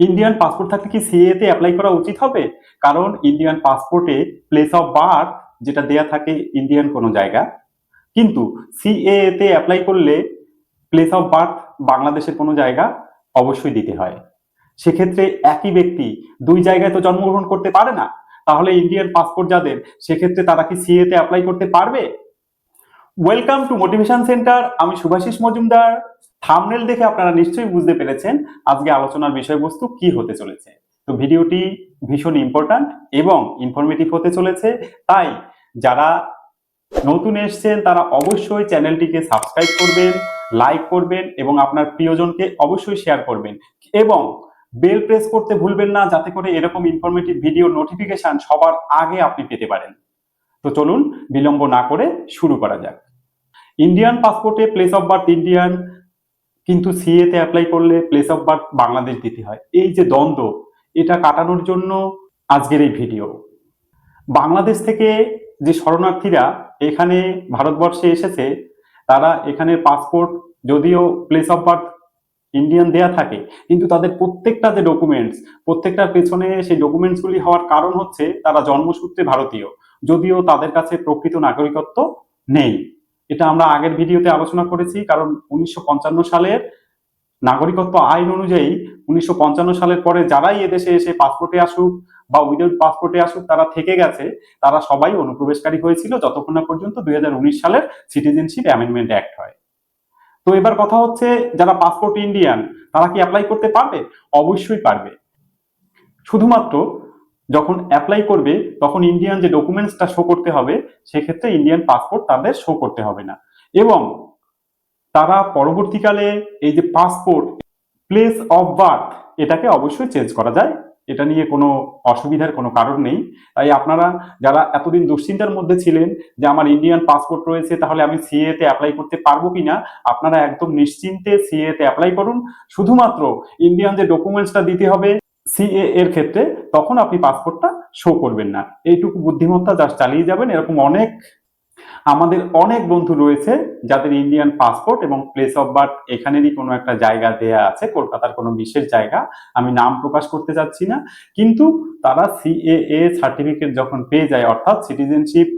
Indian passport থাকলে কি CA তে অ্যাপ্লাই করা উচিত হবে? কারণ ইন্ডিয়ান পাসপোর্টে প্লেস অফ বার্থ যেটা দেয়া থাকে ইন্ডিয়ান কোনো জায়গা। কিন্তু সিএ তে অ্যাপ্লাই করলে প্লেস অফ বার্থ বাংলাদেশের কোনো জায়গা অবশ্যই দিতে হয়। সেক্ষেত্রে একই ব্যক্তি দুই জায়গায় তো জন্মগ্রহণ করতে পারে না। তাহলে ইন্ডিয়ান পাসপোর্ট যাদের, সেক্ষেত্রে তারা কি সিএ তে অ্যাপ্লাই করতে পারবে? ওয়েলকাম টু মোটিভেশন সেন্টার আমি শুভাশিস মজুমদার। থামনেল দেখে আপনারা নিশ্চয়ই বুঝতে পেরেছেন আজকে আলোচনার বিষয়বস্তু কি হতে চলেছে। তো ভিডিওটি ভীষণ ইম্পর্ট্যান্ট এবং ইনফরমেটিভ হতে চলেছে। তাই যারা নতুন এসছেন, তারা অবশ্যই চ্যানেলটিকে সাবস্ক্রাইব করবেন লাইক করবেন এবং আপনার প্রিয়জনকে অবশ্যই শেয়ার করবেন এবং বেল প্রেস করতে ভুলবেন না যাতে করে এরকম ইনফরমেটিভ ভিডিও নোটিফিকেশন সবার আগে আপনি পেতে পারেন। তো চলুন বিলম্ব না করে শুরু করা যাক। ইন্ডিয়ান পাসপোর্টে প্লেস অফ বার্থ ইন্ডিয়ান কিন্তু সিএ তে অ্যাপ্লাই করলে প্লেস অফ বার্থ বাংলাদেশ দিতে হয়। এই যে দ্বন্দ্ব, এটা কাটানোর জন্য আজকের এই ভিডিও বাংলাদেশ থেকে যে শরণার্থীরা এখানে ভারতবর্ষে এসেছে, তারা এখানে পাসপোর্ট যদিও প্লেস অফ বার্থ ইন্ডিয়ান দেয়া থাকে, কিন্তু তাদের প্রত্যেকটা যে ডকুমেন্টস প্রত্যেকটার পেছনে সেই ডকুমেন্টসগুলি হওয়ার কারণ হচ্ছে তারা জন্মসূত্রে ভারতীয়, যদিও তাদের কাছে প্রকৃত নাগরিকত্ব নেই। এটা আমরা আগের ভিডিওতে আলোচনা করেছি, কারণ উনিশশো পঞ্চান্ন সালের নাগরিকত্ব আইন অনুযায়ী উনিশশো পঞ্চান্ন সালের পরে যারাই এদেশে এসে পাসপোর্টে আসুক বা উইদাউট পাসপোর্টে আসুক, তারা থেকে গেছে, তারা সবাই অনুপ্রবেশকারী হয়েছিল যতক্ষণ না পর্যন্ত দুই হাজার উনিশ সালের সিটিজেনশিপ অ্যামেন্ডমেন্ট অ্যাক্ট হয়। তো এবার কথা হচ্ছে, যারা পাসপোর্ট ইন্ডিয়ান তারা কি অ্যাপ্লাই করতে পারবে? অবশ্যই পারবে। শুধুমাত্র যখন অ্যাপ্লাই করবে, তখন ইন্ডিয়ান যে ডকুমেন্টসটা শো করতে হবে, সেক্ষেত্রে ইন্ডিয়ান পাসপোর্ট তাদের শো করতে হবে না। এবং তারা পরবর্তীকালে এই যে পাসপোর্ট প্লেস অফ বার্থ এটাকে অবশ্যই চেঞ্জ করা যায়। এটা নিয়ে কোনো অসুবিধার কোনো কারণ নেই। তাই আপনারা যারা এতদিন দুশ্চিন্তার মধ্যে ছিলেন যে আমার ইন্ডিয়ান পাসপোর্ট রয়েছে, তাহলে আমি সিএ তে অ্যাপ্লাই করতে পারব কি না আপনারা একদম নিশ্চিন্তে সিএ তে অ্যাপ্লাই করুন। শুধুমাত্র ইন্ডিয়ান যে ডকুমেন্টসটা দিতে হবে সিএ এর ক্ষেত্রে তখন আপনি পাসপোর্টটা শো করবেন না। এইটুকু বুদ্ধিমত্তা জাস্ট চালিয়ে যাবেন। এরকম অনেক, আমাদের অনেক বন্ধু রয়েছে যাদের ইন্ডিয়ান পাসপোর্ট এবং প্লেস অফ বার্থ এখানেরই কোনো একটা জায়গা দেয়া আছে, কলকাতার কোনো বিশেষ জায়গা। আমি নাম প্রকাশ করতে চাচ্ছি না। কিন্তু তারা সিএএ সার্টিফিকেট যখন পেয়ে যায়, অর্থাৎ সিটিজেনশিপ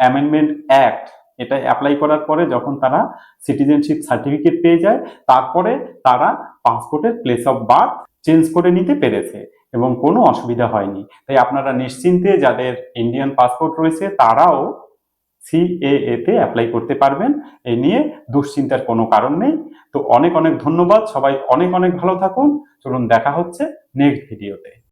অ্যামেন্ডমেন্ট অ্যাক্ট এটা অ্যাপ্লাই করার পরে যখন তারা সিটিজেনশিপ সার্টিফিকেট পেয়ে যায়, তারপরে তারা পাসপোর্টের প্লেস অফ বার্থ চেঞ্জ করে নিতে পেরেছে এবং কোনো অসুবিধা হয়নি। তাই আপনারা নিশ্চিন্তে যাদের ইন্ডিয়ান পাসপোর্ট রয়েছে, তারাও সিএএ তে অ্যাপ্লাই করতে পারবেন। এ নিয়ে দুশ্চিন্তার কোনো কারণ নেই। তো অনেক অনেক ধন্যবাদ। সবাই অনেক অনেক ভালো থাকুন। চলুন দেখা হচ্ছে নেক্সট ভিডিওতে